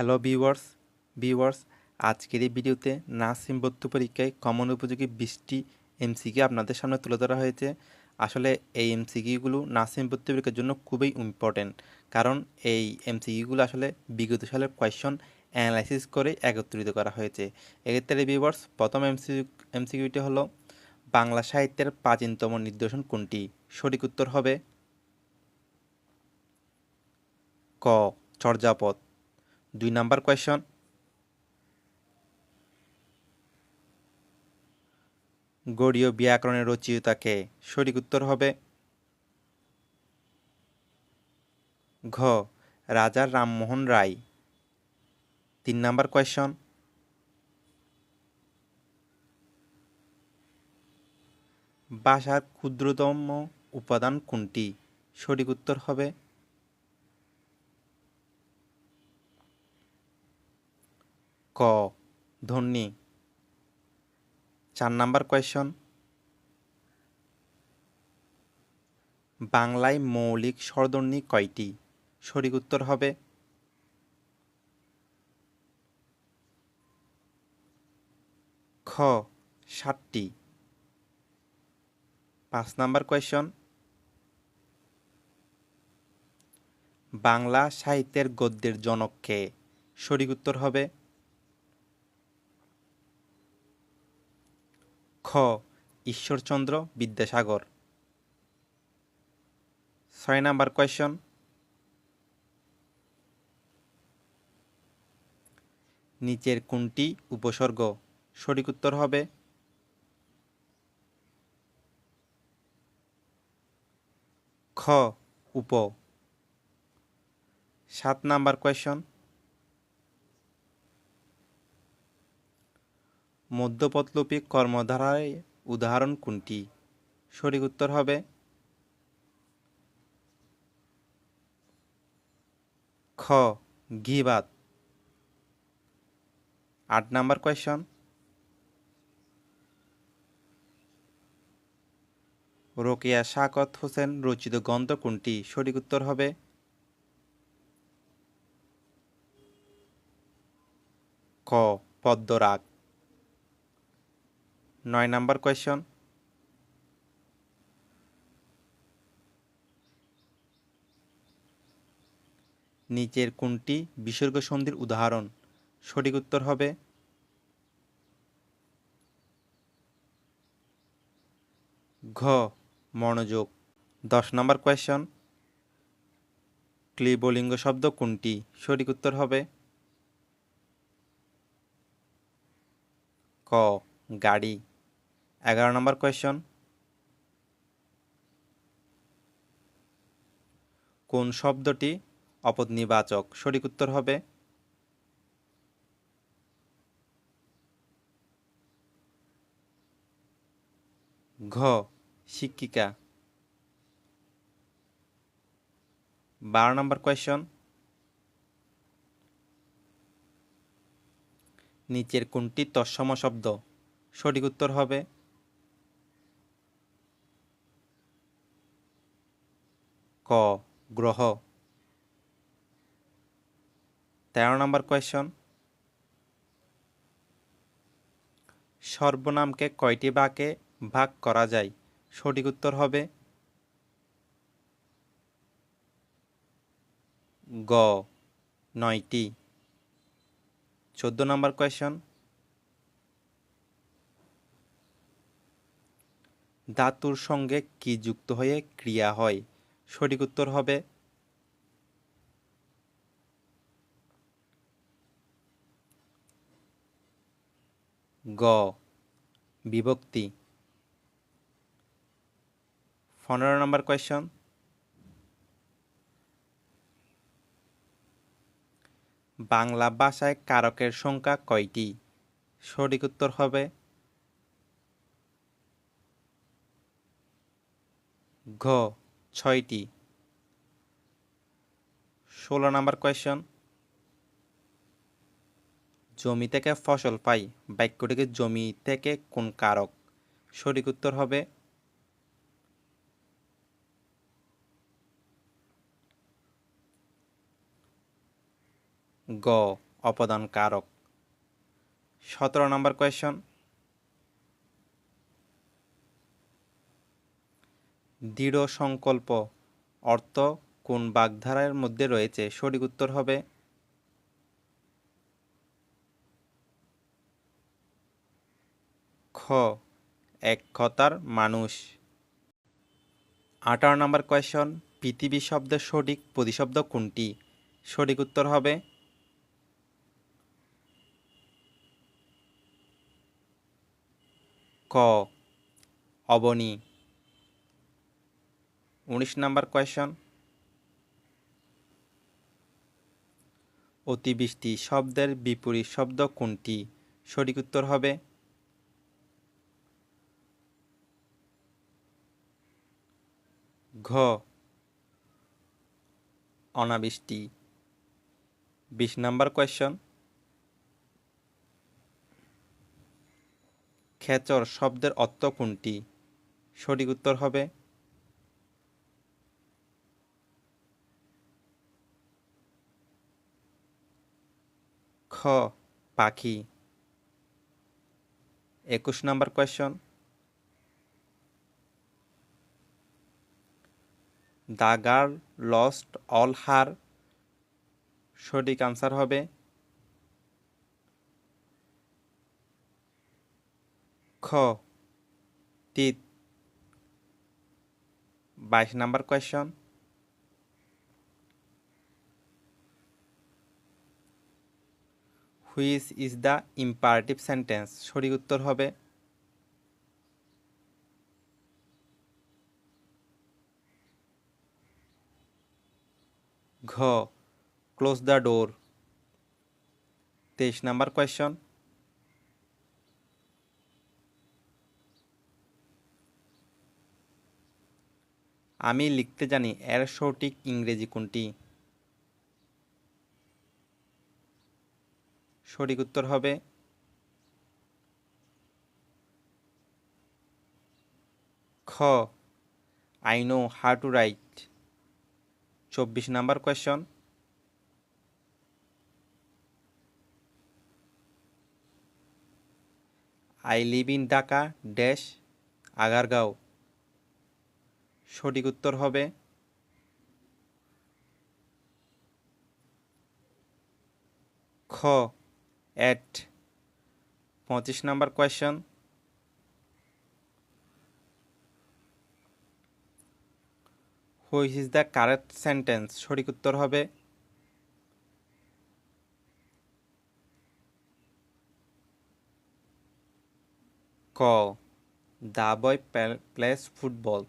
Hello viewers viewers আজকের এই ভিডিওতে নার্সিং ভর্তি পরীক্ষায় কমন উপযোগী বিশটি এমসিকিউ আপনাদের সামনে তুলে ধরা হয়েছে। আসলে এই এমসিকিউগুলো নার্সিং ভর্তি পরীক্ষার জন্য খুবই ইম্পর্টেন্ট কারণ এই এমসিকিউগুলো আসলে বিগত সালের কোয়েশন অ্যানালাইসিস করে একত্রিত করা হয়েছে। এক্ষেত্রে ভিউয়ার্স প্রথম এমসি এমসিকিউটি হলো বাংলা সাহিত্যের প্রাচীনতম নিদর্শন কোনটি? সঠিক উত্তর হবে ক, চর্যাপদ। দুই নাম্বার কোয়েশন। গড়ীয় ব্যাকরণের রচয়িতাকে সঠিক উত্তর হবে ঘ, রাজা রামমোহন রায়। তিন নাম্বার কোয়েশন। ভাষার ক্ষুদ্রতম উপাদান কোনটি? সঠিক উত্তর হবে ক চার নাম্বার কোয়েশন বাংলায় মৌলিক স্বরধ্বনি কয়টি? সঠিক উত্তর হবে খ ষাটটি পাঁচ নাম্বার কোয়েশন বাংলা সাহিত্যের গদ্যের জনককে সঠিক উত্তর হবে খ, ঈশ্বরচন্দ্র বিদ্যাসাগর। ছয় নাম্বার কোয়েশন নিচের কোনটি উপসর্গ? সঠিক উত্তর হবে খ, উপ। সাত নাম্বার কোয়েশন মধ্যপদলোপী কর্মধারায় উদাহরণ কোনটি? সঠিক উত্তর হবে খ ঘিবাত আট নাম্বার কোয়েশন রোকেয়া শাকত হোসেন রচিত গ্রন্থ কোনটি? সঠিক উত্তর হবে ক, পদ্মরাগ। নয় নাম্বার কোয়েশন নিচের কোনটি বিসর্গ সন্ধির উদাহরণ? সঠিক উত্তর হবে ঘ, মনোযোগ। দশ নম্বর কোয়েশন ক্লিবলিঙ্গ শব্দ কোনটি? সঠিক উত্তর হবে ক, গাড়ি। এগারো নম্বর কোয়েশন কোন শব্দটি অপদনিবাচক সঠিক উত্তর হবে ঘ, শিক্ষিকা। বারো নম্বর কোয়েশন নিচের কোনটি তৎসম শব্দ? সঠিক উত্তর হবে ক, গ্রহ। তেরো নম্বর কোয়েশন সর্বনামকে কয়টি ভাগে ভাগ করা যায়? সঠিক উত্তর হবে গ, নয়টি। চোদ্দ নম্বর কোয়েশন ধাতুর সঙ্গে কি যুক্ত হয়ে ক্রিয়া হয়? সঠিক উত্তর হবে। গ, বিভক্তি। পনেরো নম্বর কোয়েশন বাংলা ভাষায় কারকের সংখ্যা কয়টি? সঠিক উত্তর হবে। ঘ ছয়টি। ষোলো নম্বর কোয়েশন জমি থেকে ফসল পাই, বাক্যটিকে জমি থেকে কোন কারক? সঠিক উত্তর হবে গ, অপদান কারক। সতেরো নম্বর কোয়েশন দৃঢ় সংকল্প। অর্থ কোন বাগধারার মধ্যে রয়েছে? সঠিক উত্তর হবে খ। এক কথার মানুষ। আঠারো নম্বর কোয়েশন পৃথিবী শব্দের সঠিক প্রতিশব্দ কোনটি? সঠিক উত্তর হবে ক। অবনী। উনিশ নাম্বার কোয়েশন। অতিবৃষ্টি শব্দের বিপরীত শব্দ কোনটি? সঠিক উত্তর হবে ঘ। অনাবৃষ্টি। বিশ নাম্বার কোয়েশন। খেচর শব্দের অর্থ কোনটি? সঠিক উত্তর হবে খ পাখি। একুশ number question the girl lost all her সঠিক আনসার হবে। খ, তিত। বাইশ number question which is the imperative sentence সঠিক উত্তর হবে ঘ ক্লোজ দ্য ডোর তেইশ নাম্বার কোয়েশন আমি লিখতে জানি এর সঠিক ইংরেজি কোনটি? সঠিক উত্তর হবে। খ I know how to write চব্বিশ number question I live in Dhaka dash Agargaon সঠিক উত্তর হবে। খ এট পঁচিশ number question which is the correct sentence সঠিক উত্তর হবে ক দ্য বয় প্লেস ফুটবল